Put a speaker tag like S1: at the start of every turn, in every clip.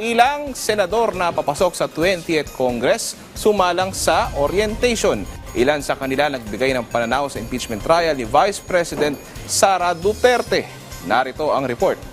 S1: Ilang senador na papasok sa 20th Congress sumalang sa orientation. Ilan sa kanila nagbigay ng pananaw sa impeachment trial ni Vice President Sara Duterte. Narito ang report.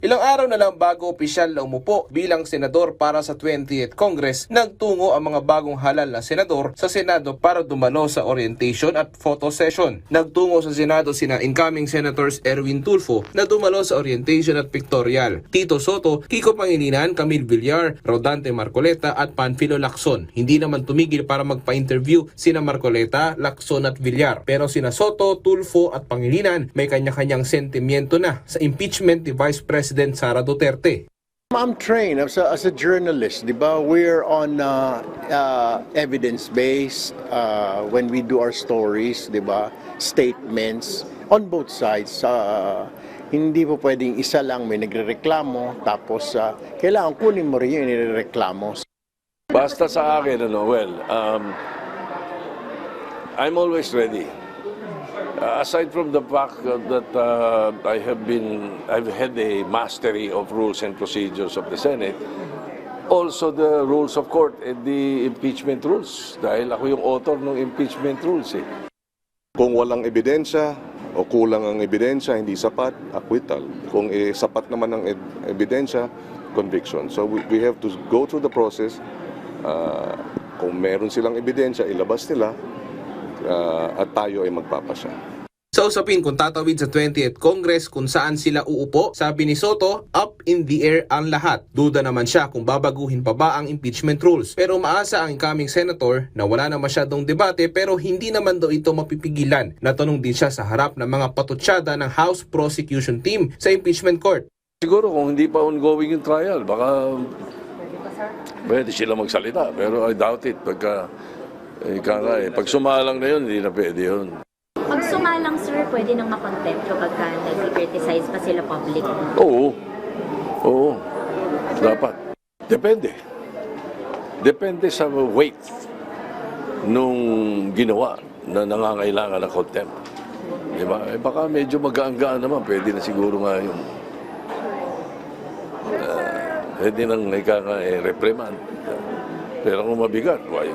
S1: Ilang araw na lang bago opisyal na umupo bilang senador para sa 20th Congress, nagtungo ang mga bagong halal na senador sa Senado para dumalo sa orientation at photo session. Nagtungo sa Senado sina incoming Senators Erwin Tulfo na dumalo sa orientation at pictorial, Tito Soto, Kiko Pangilinan, Camille Villar, Rodante Marcoleta at Panfilo Lacson. Hindi naman tumigil para magpa-interview sina Marcoleta, Lacson at Villar. Pero sina Soto, Tulfo at Pangilinan may kanya-kanyang sentimiento na sa impeachment ni Vice President Sara Duterte.
S2: I'm trained as a, as a journalist, di ba? We're on uh, uh, evidence-based uh, when we do our stories, di ba? Statements on both sides. Uh, hindi po pwedeng isa lang may nagrereklamo, tapos uh, kailangan kunin mo rin yung inireklamo.
S3: Basta sa akin, ano, well, um, I'm always ready. Uh, aside from the fact that uh, I have been, I've had a mastery of rules and procedures of the Senate, also the rules of court and the impeachment rules. Dahil ako yung author ng impeachment rules eh.
S4: Kung walang ebidensya o kulang ang ebidensya, hindi sapat, acquittal. Kung eh, sapat naman ang ebidensya, conviction. So we, we have to go through the process. Uh, kung meron silang ebidensya, ilabas nila uh, at tayo ay magpapasya.
S1: Sa usapin kung tatawid sa 20th Congress kung saan sila uupo, sabi ni Soto, up in the air ang lahat. Duda naman siya kung babaguhin pa ba ang impeachment rules. Pero maasa ang incoming senator na wala na masyadong debate pero hindi naman daw ito mapipigilan. Natanong din siya sa harap ng mga patutsyada ng House Prosecution Team sa impeachment court.
S3: Siguro kung hindi pa ongoing yung trial, baka pwede sila magsalita. Pero I doubt it. Pagka, eh, kaka, eh, pag sumalang na yun, hindi na pwede yun.
S5: Pag sumalang, sir, pwede nang makontempt kapag ka nag-criticize pa sila public.
S3: Oo. Oo. Dapat. Depende. Depende sa weight nung ginawa na nangangailangan ng contempt. Di ba? Eh, baka medyo magaan-gaan naman. Pwede na siguro nga yung uh, pwede nang ika eh, reprimand. Pero kung mabigat, why?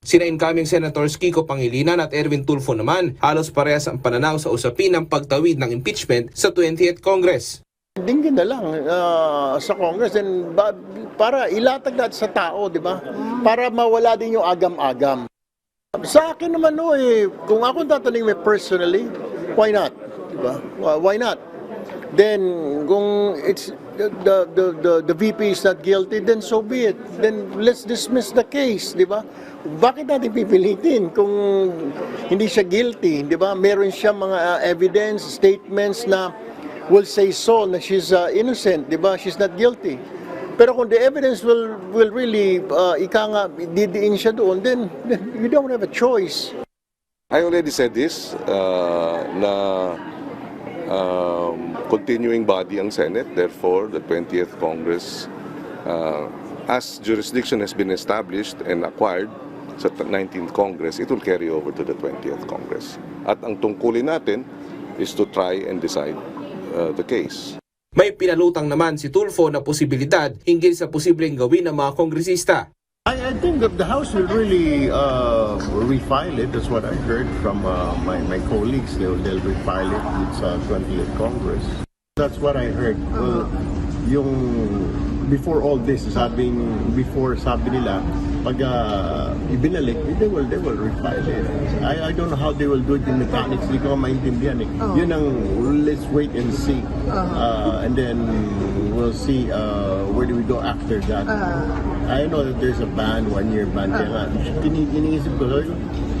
S1: Sina incoming senators Kiko Pangilinan at Erwin Tulfo naman halos parehas ang pananaw sa usapin ng pagtawid ng impeachment sa 20th Congress.
S2: Dinggin na lang uh, sa Congress and ba, para ilatag natin sa tao, di ba? Para mawala din yung agam-agam. Sa akin naman no eh, kung ako tatanungin me personally, why not? Di ba? Why not? Then kung it's the, the the the VP is not guilty, then so be it. Then let's dismiss the case, di ba? Bakit natin pipilitin kung hindi siya guilty, di ba? Meron siya mga uh, evidence, statements na will say so na she's uh, innocent, di ba? She's not guilty. Pero kung the evidence will will really uh, ika nga didiin siya doon, then, then you don't have a choice.
S4: I already said this uh, na um, continuing body ang Senate. Therefore, the 20th Congress, uh, as jurisdiction has been established and acquired sa 19th Congress, it will carry over to the 20th Congress. At ang tungkulin natin is to try and decide uh, the case.
S1: May pinalutang naman si Tulfo na posibilidad hinggil sa posibleng gawin ng mga kongresista.
S2: I, I think that the House will really uh, refile it. That's what I heard from uh, my, my colleagues. They'll, they'll refile it with uh, 20th Congress. That's what I heard. Uh, yung before all this, sabing before sabi nila, pag uh, ibinalik, they will they will refile it. I I don't know how they will do it in mechanics. Hindi ko maintindihan eh. Yun ang let's wait and see. Uh, and then we'll see uh, where do we go after that. I know that there's a ban, one year ban. Kaya nga, tini- iniisip ko,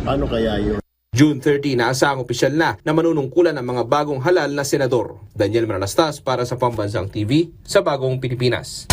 S2: paano kaya yun?
S1: June 30 naasahang opisyal na na manunungkulan ang mga bagong halal na senador. Daniel Manalastas para sa Pambansang TV sa Bagong Pilipinas.